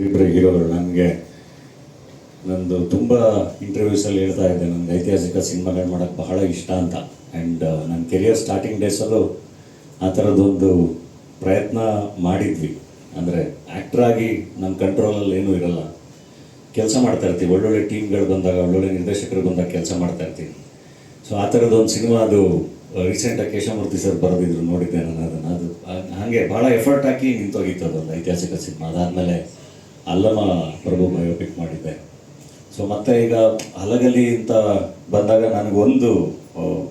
ಇಬ್ಬರು ಹೀರೋಗಳು ನನಗೆ. ನಂದು ತುಂಬ ಇಂಟರ್ವ್ಯೂಸಲ್ಲಿ ಹೇಳ್ತಾ ಇದ್ದೆ ನನಗೆ ಐತಿಹಾಸಿಕ ಸಿನಿಮಾಗಳು ಮಾಡೋಕ್ಕೆ ಬಹಳ ಇಷ್ಟ ಅಂತ. ಆ್ಯಂಡ್ ನನ್ನ ಕೆರಿಯರ್ ಸ್ಟಾರ್ಟಿಂಗ್ ಡೇಸಲ್ಲೂ ಆ ಥರದ್ದೊಂದು ಪ್ರಯತ್ನ ಮಾಡಿದ್ವಿ. ಅಂದರೆ ಆ್ಯಕ್ಟ್ರಾಗಿ ನಮ್ಮ ಕಂಟ್ರೋಲಲ್ಲಿ ಏನೂ ಇರಲ್ಲ. ಕೆಲಸ ಮಾಡ್ತಾ ಇರ್ತೀವಿ, ಒಳ್ಳೊಳ್ಳೆ ಟೀಮ್ಗಳು ಬಂದಾಗ, ಒಳ್ಳೊಳ್ಳೆ ನಿರ್ದೇಶಕರು ಬಂದಾಗ ಕೆಲಸ ಮಾಡ್ತಾ ಇರ್ತೀವಿ. ಸೊ ಆ ಥರದ್ದೊಂದು ಸಿನಿಮಾ ಅದು ರೀಸೆಂಟಾಗಿ ಕೇಶವಮೂರ್ತಿ ಸರ್ ಬರೆದಿದ್ರು, ನೋಡಿದ್ದೆ ನಾನು ಅದನ್ನು. ಅದು ಹಾಗೆ ಭಾಳ ಎಫರ್ಟ್ ಹಾಕಿ ನಿಂತೋಗಿತ್ತು ಅದೊಂದು ಐತಿಹಾಸಿಕ ಸಿನಿಮಾ ಅದಾದಮೇಲೆ. ಅಲ್ಲಮ ಪ್ರಭು ಬಯೋಪಿಕ್ ಮಾಡಿದ್ದೆ. ಸೊ ಮತ್ತೆ ಈಗ ಹಲಗಲಿ ಅಂತ ಬಂದಾಗ ನನಗೊಂದು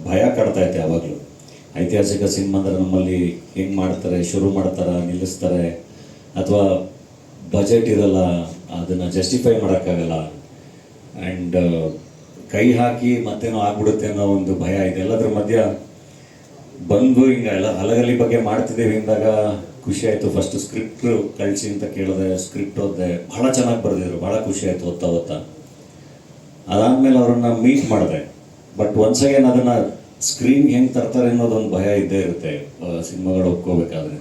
ಭಯ ಕಾಡ್ತಾ ಇತ್ತು ಯಾವಾಗಲೂ. ಐತಿಹಾಸಿಕ ಸಿನಿಮಾ ಅಂದರೆ ನಮ್ಮಲ್ಲಿ ಹೆಂಗೆ ಮಾಡ್ತಾರೆ, ಶುರು ಮಾಡ್ತಾರೆ, ನಿಲ್ಲಿಸ್ತಾರೆ, ಅಥವಾ ಬಜೆಟ್ ಇರಲ್ಲ, ಅದನ್ನು ಜಸ್ಟಿಫೈ ಮಾಡೋಕ್ಕಾಗಲ್ಲ. ಆ್ಯಂಡ್ ಕೈ ಹಾಕಿ ಮತ್ತೇನೋ ಆಗ್ಬಿಡುತ್ತೆ ಅನ್ನೋ ಒಂದು ಭಯ ಇದೆ. ಎಲ್ಲದ್ರ ಮಧ್ಯ ಬಂದು ಹಿಂಗೆ ಎಲ್ಲ ಹಲಗಲಿ ಬಗ್ಗೆ ಮಾಡ್ತಿದ್ದೀವಿ ಅಂದಾಗ ಖುಷಿ ಆಯಿತು. ಫಸ್ಟ್ ಸ್ಕ್ರಿಪ್ಟ್ ಕಳಿಸಿ ಅಂತ ಕೇಳಿದೆ ಸ್ಕ್ರಿಪ್ಟ್ ಓದಿದೆ. ಭಾಳ ಚೆನ್ನಾಗಿ ಬರೆದಿದ್ರು ಭಾಳ ಖುಷಿ ಆಯಿತು ಓದ್ತಾ ಓದ್ತಾ. ಅದಾದಮೇಲೆ ಅವ್ರನ್ನ ಮೀಟ್ ಮಾಡಿದೆ. ಬಟ್ ಒನ್ಸ್ ಅಗೇನ್ ಅದನ್ನು ಸ್ಕ್ರೀನ್ ಹೆಂಗೆ ತರ್ತಾರೆ ಅನ್ನೋದೊಂದು ಭಯ ಇದ್ದೇ ಇರುತ್ತೆ ಸಿನಿಮಾಗಳು ಒಪ್ಕೋಬೇಕಾದ್ರೆ.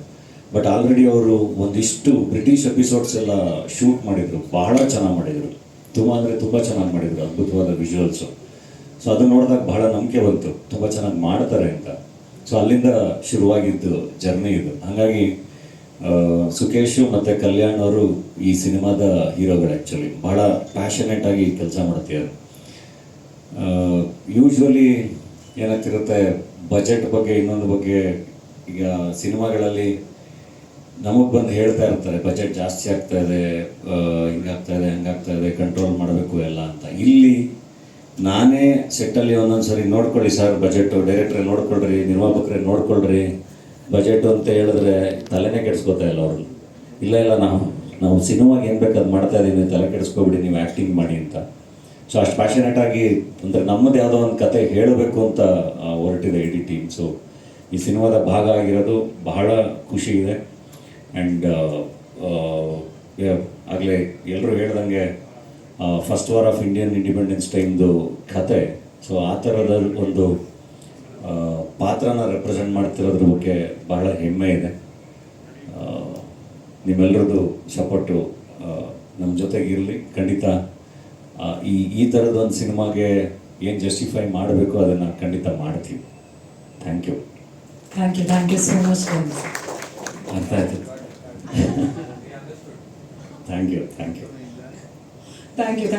ಬಟ್ ಆಲ್ರೆಡಿ ಅವರು ಒಂದಿಷ್ಟು ಬ್ರಿಟಿಷ್ ಎಪಿಸೋಡ್ಸ್ ಎಲ್ಲ ಶೂಟ್ ಮಾಡಿದರು. ಬಹಳ ಚೆನ್ನಾಗಿ ಮಾಡಿದರು. ತುಂಬ ಅಂದರೆ ತುಂಬ ಚೆನ್ನಾಗಿ ಮಾಡಿದರು, ಅದ್ಭುತವಾದ ವಿಜುವಲ್ಸು ಸೊ ಅದನ್ನ ನೋಡಿದಾಗ ಬಹಳ ನಂಬಿಕೆ ಬಂತು. ತುಂಬ ಚೆನ್ನಾಗಿ ಮಾಡ್ತಾರೆ ಅಂತ. ಸೊ ಅಲ್ಲಿಂದ ಶುರುವಾಗಿದ್ದು ಜರ್ನಿ ಇದು. ಹಾಗಾಗಿ ಸುಕೇಶು ಮತ್ತು ಕಲ್ಯಾಣ್ ಅವರು ಈ ಸಿನಿಮಾದ ಹೀರೋಗಳು ಆ್ಯಕ್ಚುಲಿ ಭಾಳ ಪ್ಯಾಷನೇಟಾಗಿ ಕೆಲಸ ಮಾಡ್ತಿದ್ದಾರೆ ಯೂಶ್ವಲಿ ಏನಾಗ್ತಿರುತ್ತೆ ಬಜೆಟ್ ಬಗ್ಗೆ, ಇನ್ನೊಂದು ಬಗ್ಗೆ, ಈಗ ಸಿನಿಮಾಗಳಲ್ಲಿ ನಮಗೆ ಬಂದು ಹೇಳ್ತಾ ಇರ್ತಾರೆ ಬಜೆಟ್ ಜಾಸ್ತಿ ಆಗ್ತಾ ಇದೆ ಹಿಂಗಾಗ್ತಾ ಇದೆ, ಹಂಗಾಗ್ತಾ ಇದೆ ಕಂಟ್ರೋಲ್ ಮಾಡಬೇಕು ಎಲ್ಲ ಅಂತ. ಇಲ್ಲಿ ನಾನೇ ಸೆಟ್ಟಲ್ಲಿ ಒಂದೊಂದು ಸರಿ ನೋಡ್ಕೊಳ್ಳಿ ಸರ್ ಬಜೆಟು ಡೈರೆಕ್ಟ್ರೆ ನೋಡ್ಕೊಳ್ರಿ ನಿರ್ಮಾಪಕರೇ ನೋಡ್ಕೊಳ್ರಿ ಬಜೆಟು ಅಂತ ಹೇಳಿದ್ರೆ ತಲೆನೇ ಕೆಡಿಸ್ಕೋತಾ ಇಲ್ಲ ಅವ್ರನ್ನ ಇಲ್ಲ ಇಲ್ಲ, ನಾವು ನಾವು ಸಿನಿಮಾಗೆ ಏನು ಬೇಕು ಅದು ಮಾಡ್ತಾ ಇದ್ದೀವಿ ತಲೆ ಕೆಡಿಸ್ಕೊಬಿಡಿ, ನೀವು ಆ್ಯಕ್ಟಿಂಗ್ ಮಾಡಿ ಅಂತ. ಸೊ ಅಷ್ಟು ಪ್ಯಾಷನೇಟ್ ಆಗಿ, ಅಂದರೆ ನಮ್ಮದು ಯಾವುದೋ ಒಂದು ಕತೆ ಹೇಳಬೇಕು ಅಂತ ಹೊರಟಿದೆ ಇಡೀ ಟೀಮ್ ಸೊ ಈ ಸಿನಿಮಾದ ಭಾಗ ಆಗಿರೋದು ಬಹಳ ಖುಷಿ ಇದೆ. ಆ್ಯಂಡ್ ಆಗಲೇ ಎಲ್ಲರೂ ಹೇಳ್ದಂಗೆ first war of Indian independence ಟೈಮ್ದು ಕತೆ. ಸೊ ಆ ಥರದ ಒಂದು ಪಾತ್ರನ ರೆಪ್ರೆಸೆಂಟ್ ಮಾಡ್ತಿರೋದ್ರ ಬಗ್ಗೆ ಬಹಳ ಹೆಮ್ಮೆ ಇದೆ. ನಿಮ್ಮೆಲ್ಲರದ್ದು ಸಪೋರ್ಟು ನಮ್ಮ ಜೊತೆಗೆ ಇರಲಿ ಖಂಡಿತ ಈ ಈ ಥರದ ಒಂದು ಸಿನಿಮಾಗೆ ಏನು ಜಸ್ಟಿಫೈ ಮಾಡಬೇಕು ಅದನ್ನು ಖಂಡಿತ ಮಾಡ್ತೀವಿ. Thank you thank you thank you so much ಅರ್ಥ ಆಯ್ತು. Thank you thank you thank you thank